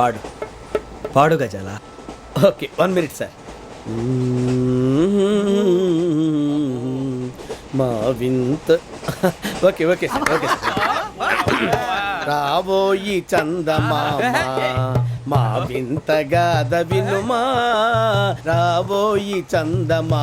పాడు. పాడు గజాల? Okay one minute sir. మా వింత ఓకే ఓకే సార్ ఓకే రాబోయి చందమా మా వింత గాథ వినుమా రాబోయి చందమా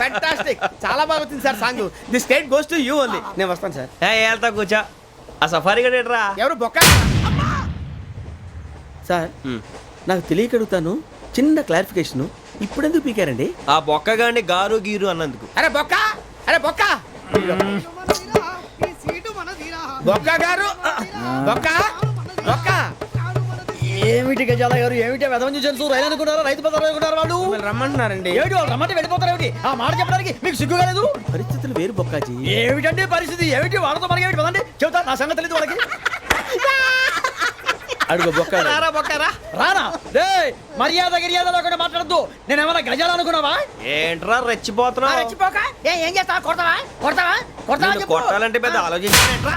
ఫ్యాంటాస్టిక్ చాలా బాగా వచ్చింది sir song. The state goes to you only నేను వస్తాను సార్. ఏ వెళ్తా కూర్చో. ఆ సఫారీ గడేట్రా ఎవరు? బొక్క? సార్ నాకు తెలియక అడుగుతాను చిన్న క్లారిఫికేషన్. ఇప్పుడెందుకు పీకారండి? ఆ బొక్కగాండి గారు గీరు అన్నందుకు. అరే బొక్క! అరే బొక్క! బొక్క గారు! బొక్క! బొక్క! ఏమిటి గజాల గారు? ఏమిటి వెదవం చూసాను రైలు అనుకున్నారా? రైతు బజార్ అనుకున్నారు వాళ్ళు? రమ్మంటున్నారండి. ఏమిటి వాళ్ళు రమ్మంటే వెళ్ళిపోతారు ఏమిటి? ఆ మాట చెప్పడానికి మీకు సిగ్గు కాలేదు? పరిస్థితులు వేరు బొక్కాజీ. ఏమిటండి పరిస్థితి? ఏమిటి? వాళ్ళతో మనకి ఏమిటి? పదండి. చెబుతా నా సంగతి తెలియదు వాళ్ళకి. అడుగు బొక్క రారా బొక్కరా రానా రే మర్యాద గిర్యాద లేకుండా మాట్లాడద్దు. నేను ఏమైనా గజాలు అనుకున్నావా? ఏంట్రా రెచ్చిపోతున్నావు? రెచ్చిపోక. ఏ చేస్తావా? కొడతావా? కొడతావా? కొడతావా. కొట్టాలంటే పెద్ద ఆలోచించానేంట్రా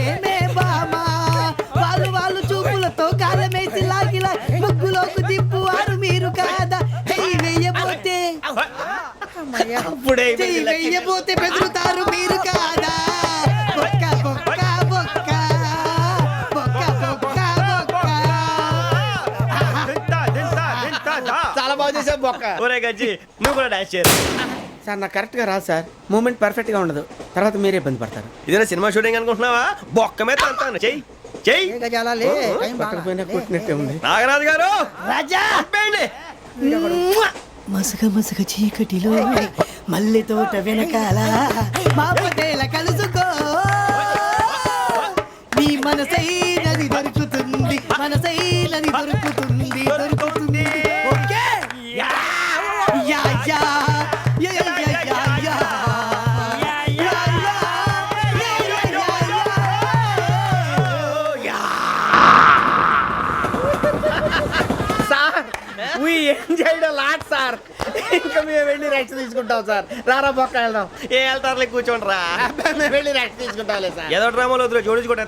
మామ అప్పుడే చెయ్యి వెయ్యబోతే బెదురుతారు మీరు కాదా? బొక్క బొక్క బొక్క. బొక్క బొక్క బొక్క. దింతా, దింతా, దింతా, దా. చాలా బాగా చేసావు బొక్క. ఒరే గజ్జి నువ్వు కూడా డాన్స్ చేయరు సార్ నాకు కరెక్ట్గా రాదు సార్. మూమెంట్ పర్ఫెక్ట్గా ఉండదు. తర్వాత మీరే ఇబ్బంది పడతారు. ఇదేనా సినిమా షూటింగ్ అనుకుంటున్నావా? బొక్క మీద అంతాను చెయ్యి చెయ్యి. నాగరాజు గారు! రాజా! మసగ మసక చీకటిలో మల్లె తోట వెనకాల మా పటేల కలుసుకో. నీ మనసైనది దొరుకుతుంది వీ ఎంజాయ్డ్ లాట్ సార్ ఇంకా మేము వెళ్ళి రెస్ట్ తీసుకుంటాం సార్ రారా బొక్క వెళ్దాం. ఏ వెళ్తారులే కూర్చోండి రా. మేము వెళ్ళి రెస్ట్ తీసుకుంటాంలే సార్ ఏదో డ్రామాలో వద్దులే జోడించుకుంటా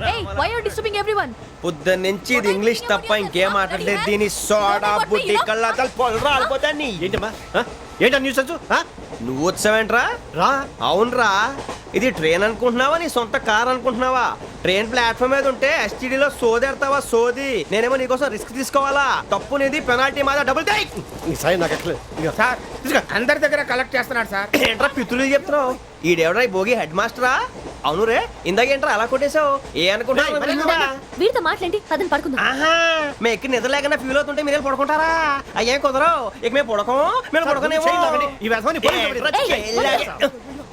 Hey, why are you disturbing everyone? పొద్దున్న నుంచి ఇది ఇంగ్లీష్ తప్ప ఇంకేం మాట్లాడలేదు. దీని సోడా బుడ్డి కళ్ళ పొలు రాలిపోతా నీ ఏంటమ్మా? ఏంటా న్యూస్ వచ్చు? నువ్వు వచ్చావేంట్రా? రా. అవునరా. ఇది ట్రైన్ అనుకుంటున్నావా? నీ సొంత కార్ అనుకుంటున్నావా? ట్రైన్ ప్లాట్ఫామ్ మీద ఉంటే ఎస్టీడీలో సోదేడతావా? సోది. నేనేమో నీకోసం రిస్క్ తీసుకోవాలా? తప్పు నీది పెనాల్టీ మాదా డబుల్ టై. సార్ నాకు ఎట్లేదు సార్ తీసుకో. అందరి దగ్గర కలెక్ట్ చేస్తున్నాడు సార్. ఏంట్రా పితులు చెప్తున్నావు? ఈడెవడ్రా ఈ భోగి హెడ్ మాస్టరా అవును రే. ఇందాకేంట్రా అలా కొట్టేశావు? ఏ వీరితో మాట్లాడి అతను పడుకుందాం. ఆహా మేము ఎక్కి నిద్ర లేకుండా ఫీల్ అవుతుంటే మీరు పడుకుంటారా? అయ్యేం కుదరవు. ఇక మేము పడకం మేము పడకనేమో. ఈ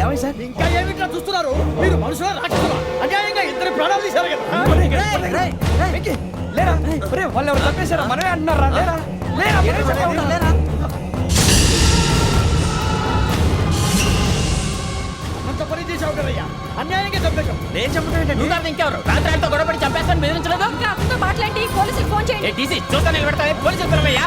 ఏమై సార్? ఇంకా ఏమిట్లా చూస్తున్నారు? మీరు మనుషుల రాక్షసులా? అన్యాయంగా ఇద్దరు ప్రాణాలు తీశారు కదా? లేరా వాళ్ళు ఎవరు చంపేశారా మనమే అంటున్నారా? లేరా? లేరా? అంత పని చేసావు కదయ్యా? అన్యాయంగా చంపేశావు. నేను చెప్పడం నువ్వు కాదు ఇంకెవరు? రాత్రి ఆయనతో గొడవపడి చంపేస్తాను బెదిరించలేదు? ఇంకా అతనితో మాట్లాడి పోలీసులకు ఫోన్ చేయండి. ఏ టీసీ చూస్తా నిలబెడతా పోలీసులు పిలవయ్యా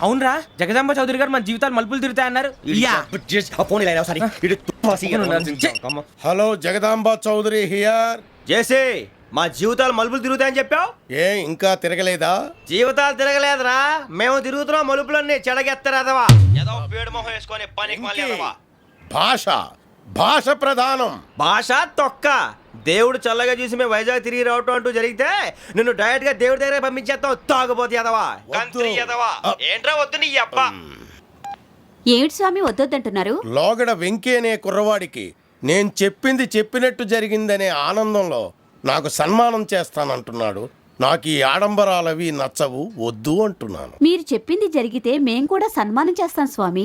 అవునరా జగదాంబ చౌదరి గారు మన జీవితాలు మలుపులు తిరుగుతాయన్నారు. Hello Jagadamba Chowdary here. చేసే మా జీవితాలు మలుపులు తిరుగుతాయని చెప్పావు? ఏ ఇంకా తిరగలేదా? జీవితాలు తిరగలేదురా. మేము తిరుగుతున్నాం మలుపులన్నీ చెడగెత్తరాదవా. ఏదో పేడు మొహం వేసుకొని పనికి మళ్ళీ ఎదవా. భాష భాష ప్రధానం. భాష తొక్క. దేవుడు చల్లగా చూసి మేము వైజాగ్ తిరిగి రావటం అంటూ జరిగితే నిన్ను డైరెక్ట్గా దేవుడి దగ్గర పంపించేస్తాం తాగుబోతు ఎదవా ఏంట్రా వద్దు నీ అబ్బా? ఏమిటి స్వామి వద్దొద్దంటున్నారు? లోగడ వెంకీ అనే కుర్రవాడికి నేను చెప్పింది చెప్పినట్టు జరిగిందనే ఆనందంలో నాకు సన్మానం చేస్తానంటున్నాడు. నాకు ఈ ఆడంబరాలవి నచ్చవు వద్దు అంటున్నాను. మీరు చెప్పింది జరిగితే మేం కూడా సన్మానం చేస్తాం స్వామి.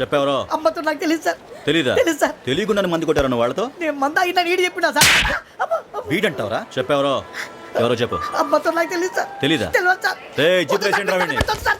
చెప్పెవరో? అమ్మతో నాకు తెలియదు సార్. తెలీదా? తెలీదు సార్. తెలియకుండా మంది కొట్టారు నువ్వు వాళ్ళతో? నేను మంద ఇట్లా నీడి చెప్పినా సార్. వీడంటావరా? చెప్పెవరో? ఎవరో చెప్పు. అమ్మతో నాకు తెలియదు సార్. తెలీదా? తెలియదు జీప్. సార్.